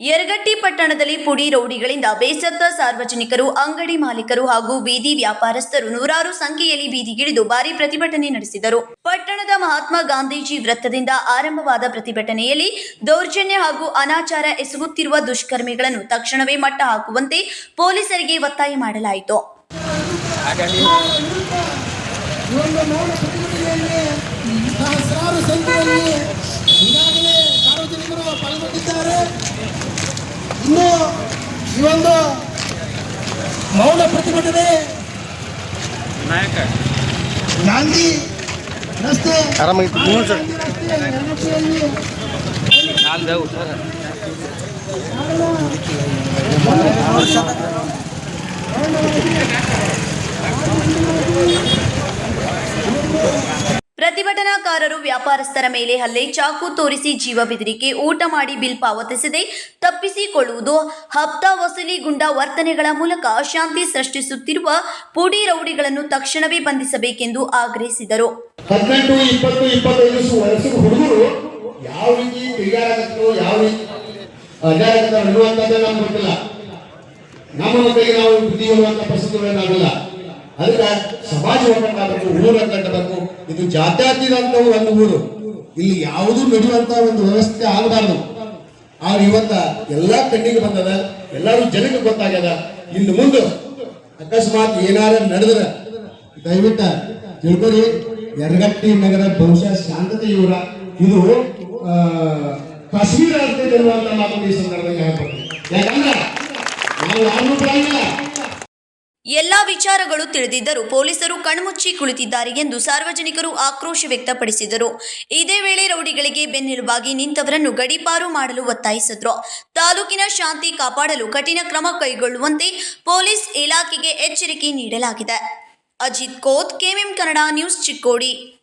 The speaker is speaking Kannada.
ಯರಗಟ್ಟಿ ಪಟ್ಟಣದಲ್ಲಿ ಪುಡಿ ರೌಡಿಗಳಿಂದ ಬೇಸತ್ತ ಸಾರ್ವಜನಿಕರು ಅಂಗಡಿ ಮಾಲೀಕರು ಹಾಗೂ ಬೀದಿ ವ್ಯಾಪಾರಸ್ಥರು ನೂರಾರು ಸಂಖ್ಯೆಯಲ್ಲಿ ಬೀದಿಗಿಳಿದು ಭಾರಿ ಪ್ರತಿಭಟನೆ ನಡೆಸಿದರು. ಪಟ್ಟಣದ ಮಹಾತ್ಮ ಗಾಂಧೀಜಿ ವೃತ್ತದಿಂದ ಆರಂಭವಾದ ಪ್ರತಿಭಟನೆಯಲ್ಲಿ ದೌರ್ಜನ್ಯ ಹಾಗೂ ಅನಾಚಾರ ಎಸಗುತ್ತಿರುವ ದುಷ್ಕರ್ಮಿಗಳನ್ನು ತಕ್ಷಣವೇ ಮಟ್ಟ ಹಾಕುವಂತೆ ಪೊಲೀಸರಿಗೆ ಒತ್ತಾಯ ಮಾಡಲಾಯಿತು ಈ ಒಂದು ಮೌನ ಪ್ರತಿಭಟನೆಯಲ್ಲಿ ಸಹಸ್ರಾರು ಸಂಖ್ಯೆಯಲ್ಲಿ ಈಗಾಗಲೇ ಸಾರ್ವಜನಿಕರು ಪಾಲ್ಗೊಂಡಿದ್ದಾರೆ ಇನ್ನು ಈ ಒಂದು ಮೌನ ಪ್ರತಿಭಟನೆ. ನಾಯಕ. ಗಾಂಧಿ ರಸ್ತೆ. ಆರಾಮಾಗಿತ್ತು ನೀವು ಸರ್ ಗಾಂಧಿ ರಸ್ತೆ ಯರಗಟ್ಟಿಯಲ್ಲಿ ನಾಲ್ದೇವು ಸರ್ ಪ್ರತಿಭಟನಾಕಾರರು ವ್ಯಾಪಾರಸ್ಥರ ಮೇಲೆ ಹಲ್ಲೆ, ಚಾಕು ತೋರಿಸಿ ಜೀವ ಬೆದರಿಕೆ, ಊಟ ಮಾಡಿ ಬಿಲ್ ಪಾವತಿಸದೆ ತಪ್ಪಿಸಿಕೊಳ್ಳುವುದು ಹಪ್ತಾ ವಸೂಲಿ ಗುಂಡ ವರ್ತನೆಗಳ ಮೂಲಕ ಅಶಾಂತಿ ಸೃಷ್ಟಿಸುತ್ತಿರುವ ಪುಡಿ ರೌಡಿಗಳನ್ನು ತಕ್ಷಣವೇ ಬಂಧಿಸಬೇಕೆಂದು ಆಗ್ರಹಿಸಿದರು. ಯಾವ ರೀತಿ ಯಾವ ರೀತಿ ನಾವು ಹೇಳುವಂಥ ಸಮಾಜವನ್ನು ಅದಕ್ಕೆ ಸಮಾಜ ಒಗ್ಗಟ್ಟಾಗಬೇಕು ಊರ ಕಟ್ಟಬೇಕು ಇದು ಜಾತ್ಯಾತೀತ ಒಂದು ಊರು. ಇಲ್ಲಿ ಯಾವುದು ನಡೆಯುವಂತ ಒಂದು ವ್ಯವಸ್ಥೆ ಆಗಬಾರ್ದು. ಆದ್ರೆ ಇವತ್ತ ಎಲ್ಲಾ ಕಣ್ಣಿಗೆ ಬಂದದ, ಎಲ್ಲರೂ ಜನಕ್ಕೆ ಗೊತ್ತಾಗ್ಯದ. ಇನ್ನು ಮುಂದೆ ಅಕಸ್ಮಾತ್ ಏನಾರ ನಡೆದ್ರ, ದಯವಿಟ್ಟ ತಿಳ್ಕೊರಿ, ಯರಗಟ್ಟಿ ನಗರ ಬಹುಶಃ ಶಾಂತತೆ ಇವರ ಇದು ಕಾಶ್ಮೀರ ಅಂತ ಈ ಸಂದರ್ಭದಲ್ಲಿ ಹೇಳ್ಕೊಡ್ತೀನಿ. ಯಾಕಂದ್ರೆ ನಾವು ಬಿಡಂಗಿಲ್ಲ ಎಲ್ಲಾ ವಿಚಾರಗಳು ತಿಳಿದಿದ್ದರೂ ಪೊಲೀಸರು ಕಣ್ಮುಚ್ಚಿ ಕುಳಿತಿದ್ದಾರೆ ಎಂದು ಸಾರ್ವಜನಿಕರು ಆಕ್ರೋಶ ವ್ಯಕ್ತಪಡಿಸಿದರು. ಇದೇ ವೇಳೆ ರೌಡಿಗಳಿಗೆ ಬೆನ್ನೆಲುಬಾಗಿ ನಿಂತವರನ್ನು ಗಡೀಪಾರು ಮಾಡಲು ಒತ್ತಾಯಿಸಿದ್ರು. ತಾಲೂಕಿನ ಶಾಂತಿ ಕಾಪಾಡಲು ಕಠಿಣ ಕ್ರಮ ಕೈಗೊಳ್ಳುವಂತೆ ಪೊಲೀಸ್ ಇಲಾಖೆಗೆ ಎಚ್ಚರಿಕೆ ನೀಡಲಾಗಿದೆ. Ajit Kot, KMM Kannada news Chikkodi.